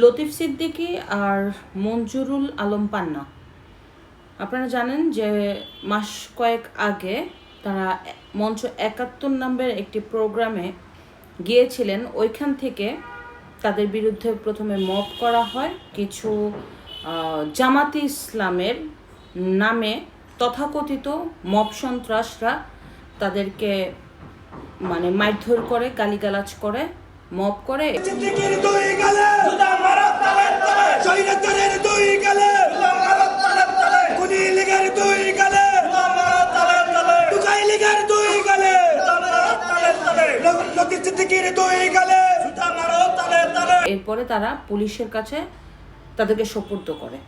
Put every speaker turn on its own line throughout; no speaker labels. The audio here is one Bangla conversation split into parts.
লতিফ সিদ্দিকী আর মঞ্জুরুল আলম পান্না। আপনারা জানেন যে মাস কয়েক আগে তারা মঞ্চ একাত্তর নামের একটি প্রোগ্রামে গিয়েছিলেন। ওইখান থেকে তাদের বিরুদ্ধে প্রথমে মব করা হয়। কিছু জামাতি ইসলামের নামে তথাকথিত মব সন্ত্রাসরা তাদেরকে মানে মারধর করে, গালিগালাজ করে। মব করে। এরপরে তারা পুলিশের কাছে তাদেরকে সোপর্দ করে।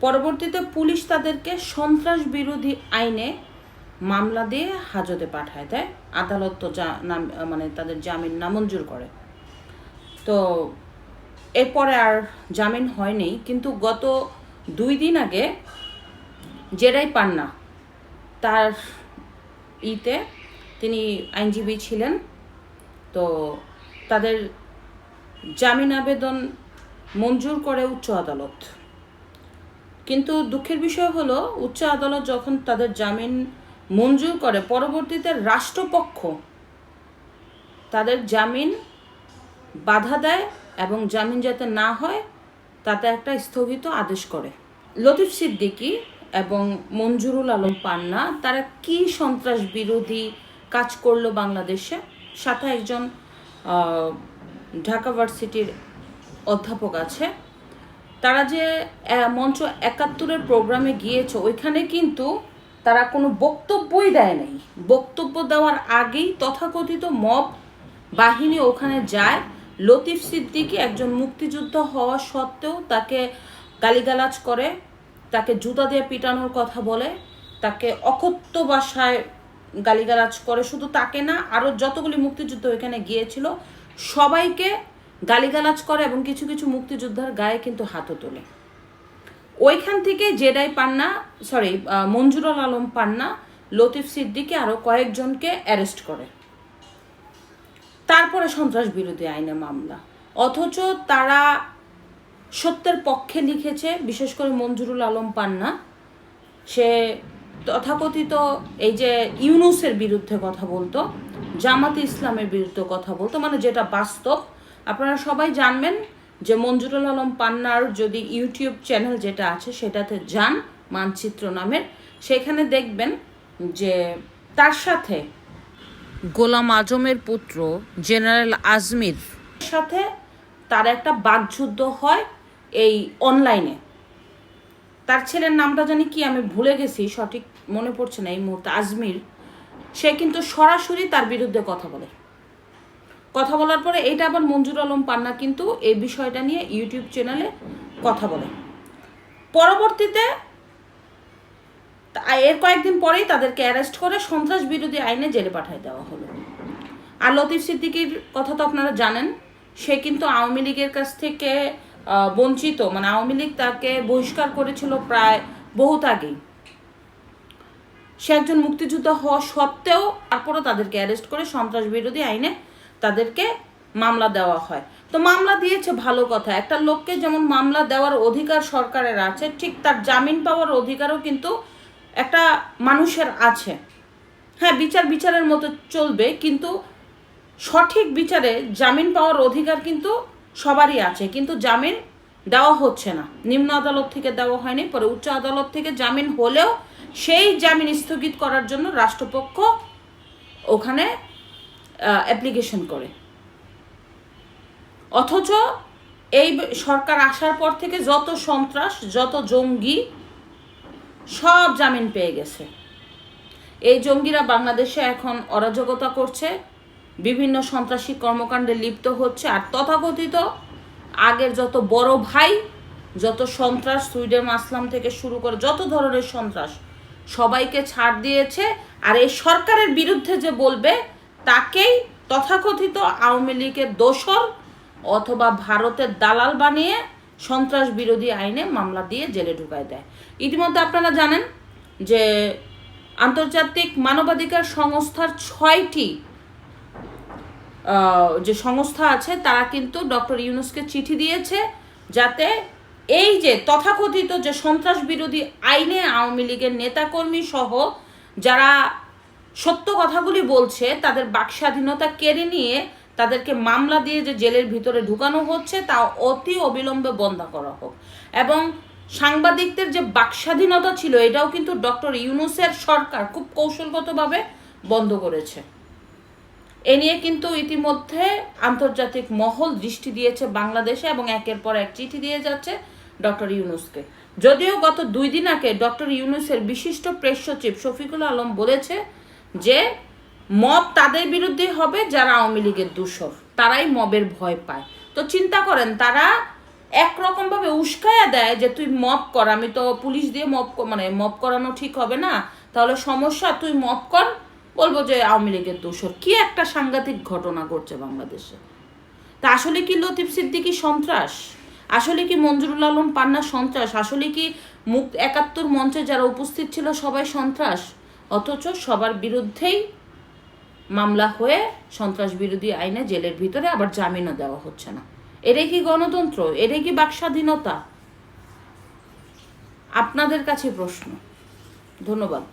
পরবর্তীতে পুলিশ তাদেরকে সন্ত্রাস বিরোধী আইনে মামলা দিয়ে হাজতে পাঠায় দেয় আদালত তো মানে তাদের জামিন নামঞ্জুর করে। তো এরপরে আর জামিন হয়নি, কিন্তু গত দুই দিন আগে জেরাই পান্না তার ইতে তিনি আইনজীবী ছিলেন। তো তাদের জামিন আবেদন মঞ্জুর করে উচ্চ আদালত। কিন্তু দুঃখের বিষয় হলো, উচ্চ আদালত যখন তাদের জামিন মঞ্জুর করে, পরবর্তীতে রাষ্ট্রপক্ষ তাদের জামিন বাধা দেয় এবং জামিন যাতে না হয়, তাতে একটা স্থগিত আদেশ করে। লতিফ সিদ্দিকী এবং মঞ্জুরুল আলম পান্না, তারা কি সন্ত্রাস বিরোধী কাজ করল বাংলাদেশে? সাথে একজন ঢাকা ভার্সিটির অধ্যাপক আছে। তারা যে মঞ্চ একাত্তরের প্রোগ্রামে গিয়েছে, ওইখানে কিন্তু তারা কোনো বক্তব্যই দেয় নাই। বক্তব্য দেওয়ার আগেই তথাকথিত মব বাহিনী ওখানে যায়। লতিফ সিদ্দিকী একজন মুক্তিযুদ্ধ হওয়া সত্ত্বেও তাকে গালিগালাজ করে, তাকে জুতা দিয়ে পিটানোর কথা বলে, তাকে অকথ্য ভাষায় গালিগালাজ করে। শুধু তাকে না আরও যতগুলি মুক্তিযুদ্ধ ওইখানে গিয়েছিল, সবাইকে গালিগালাজ করে এবং কিছু কিছু মুক্তিযোদ্ধার গায়ে কিন্তু হাতও তোলে। ওইখান থেকে জেডাই পান্না সরি মঞ্জুরুল আলম পান্না, লতিফ সিদ্দিকে আরও কয়েকজনকে অ্যারেস্ট করে। তারপরে সন্ত্রাস বিরোধী আইনে মামলা। অথচ তারা সত্যের পক্ষে লিখেছে, বিশেষ করে মঞ্জুরুল আলম পান্না। সে তথাকথিত এই যে ইউনুসের বিরুদ্ধে কথা বলতো, জামাতে ইসলামের বিরুদ্ধে কথা বলতো মানে যেটা বাস্তব। আপনারা সবাই জানবেন যে মঞ্জুরুল আলম পান্নার যদি ইউটিউব চ্যানেল যেটা আছে সেটাতে যান, মানচিত্র নামের, সেখানে দেখবেন যে তার সাথে গোলাম আজমের পুত্র জেনারেল আজমির সাথে তার একটা বাকযুদ্ধ হয় এই অনলাইনে। তার ছেলের নামটা জানি কি আমি ভুলে গেছি, সঠিক মনে পড়ছে না এই মুহূর্তে, আজমির। সে কিন্তু সরাসরি তার বিরুদ্ধে কথা বলে। কথা বলার পরে এটা আবার মঞ্জুর আলম পান্না কিন্তু এই বিষয়টা নিয়ে ইউটিউব চ্যানেলে কথা বলে। পরবর্তীতে এর কয়েকদিন পরেই তাদেরকে অ্যারেস্ট করে সন্ত্রাস বিরোধী আইনে জেলে পাঠিয়ে দেওয়া হলো। আর লতিফ সিদ্দিকির কথা তো আপনারা জানেন, সে কিন্তু আওয়ামী লীগের কাছ থেকে বঞ্চিত মানে আওয়ামী লীগ তাকে বহিষ্কার করেছিল প্রায় বহুত আগেই। সে একজন মুক্তিযোদ্ধা হওয়া সত্ত্বেও তারপরও তাদেরকে অ্যারেস্ট করে সন্ত্রাস বিরোধী আইনে তাদেরকে মামলা দেওয়া হয়। তো মামলা দিয়েছে ভালো কথা। একটা লোককে যেমন মামলা দেওয়ার অধিকার সরকারের আছে, ঠিক তার জামিন পাওয়ার অধিকারও কিন্তু একটা মানুষের আছে। হ্যাঁ বিচার বিচারের মতো চলবে, কিন্তু সঠিক বিচারে জামিন পাওয়ার অধিকার কিন্তু সবারই আছে। কিন্তু জামিন দেওয়া হচ্ছে না। নিম্ন আদালত থেকে দেওয়া হয়নি, পরে উচ্চ আদালত থেকে জামিন হলেও সেই জামিন স্থগিত করার জন্য রাষ্ট্রপক্ষ ওখানে অ্যাপ্লিকেশন করে। অথচ এই সরকার আসার পর থেকে যত সন্ত্রাস, যত জঙ্গি, সব জামিন পেয়ে গেছে। এই জঙ্গিরা বাংলাদেশে এখন অরাজকতা করছে, বিভিন্ন সন্ত্রাসী কর্মকাণ্ডে লিপ্ত হচ্ছে, আর তথাকথিত আগের যত বড় ভাই, যত সন্ত্রাস সুইডেন আসলাম থেকে শুরু করে যত ধরনের সন্ত্রাস সবাইকে ছাড় দিয়েছে, আর এই সরকারের বিরুদ্ধে যে বলবে তাকেই তথাকথিত আওয়ামী লীগের দোসর অথবা ভারতের দালাল বানিয়ে সন্ত্রাস বিরোধী আইনে মামলা দিয়ে জেলে ঢুকায় দেয়। ইতিমধ্যে আপনারা জানেন যে আন্তর্জাতিক মানবাধিকার সংস্থার ছয়টি যে সংস্থা আছে, তারা কিন্তু ডক্টর ইউনুসকে চিঠি দিয়েছে যাতে এই যে তথাকথিত যে সন্ত্রাস বিরোধী আইনে আওয়ামী লীগের নেতাকর্মী সহ যারা সত্য কথাগুলি বলছে, তাদের বাকস্বাধীনতা কেড়ে নিয়ে তাদেরকে মামলা দিয়ে যে জেলের ভিতরে ঢুকানো হচ্ছে, তা অতি অবিলম্বে বন্ধ করা হোক। এবং সাংবাদিকদের যে বাকস্বাধীনতা ছিল, এটাও কিন্তু ডক্টর ইউনুসের সরকার খুব কৌশলগতভাবে বন্ধ করেছে। এ নিয়ে কিন্তু ইতিমধ্যে আন্তর্জাতিক মহল দৃষ্টি দিয়েছে বাংলাদেশে এবং একের পর এক চিঠি দিয়ে যাচ্ছে ডক্টর ইউনুসকে। যদিও গত দুই দিন আগে ডক্টর ইউনুসের বিশিষ্ট প্রেস সচিব শফিকুল আলম বলেছে যে মব তাদের বিরুদ্ধে হবে যারা আওয়ামী লীগের দূষর। তারাই মবের ভয় পায়। তো চিন্তা করেন, তারা একরকম ভাবে উস্কায়া দেয় যে তুই মপ কর, আমি তো পুলিশ দিয়ে মপ মানে মপ করানো ঠিক হবে না। তাহলে সমস্যা, তুই মপ কর, বলব যে আওয়ামী লীগের দোষর। কি একটা সাংঘাতিক ঘটনা ঘটছে বাংলাদেশে। তা আসলে কি লতিফ সিদ্দিকী সন্ত্রাস? আসলে কি মঞ্জুরুল আলম পান্না সন্ত্রাস? আসলে কি মুখ একাত্তর মঞ্চে যারা উপস্থিত ছিল সবাই সন্ত্রাস? অথচ সবার বিরুদ্ধেই মামলা হয়ে সন্ত্রাস বিরোধী আইনে জেলের ভিতরে আবার জামিনও দেওয়া হচ্ছে না। এটাই কি গণতন্ত্র? এটাই কি বাক স্বাধীনতা আপনাদের কাছে প্রশ্ন। ধন্যবাদ।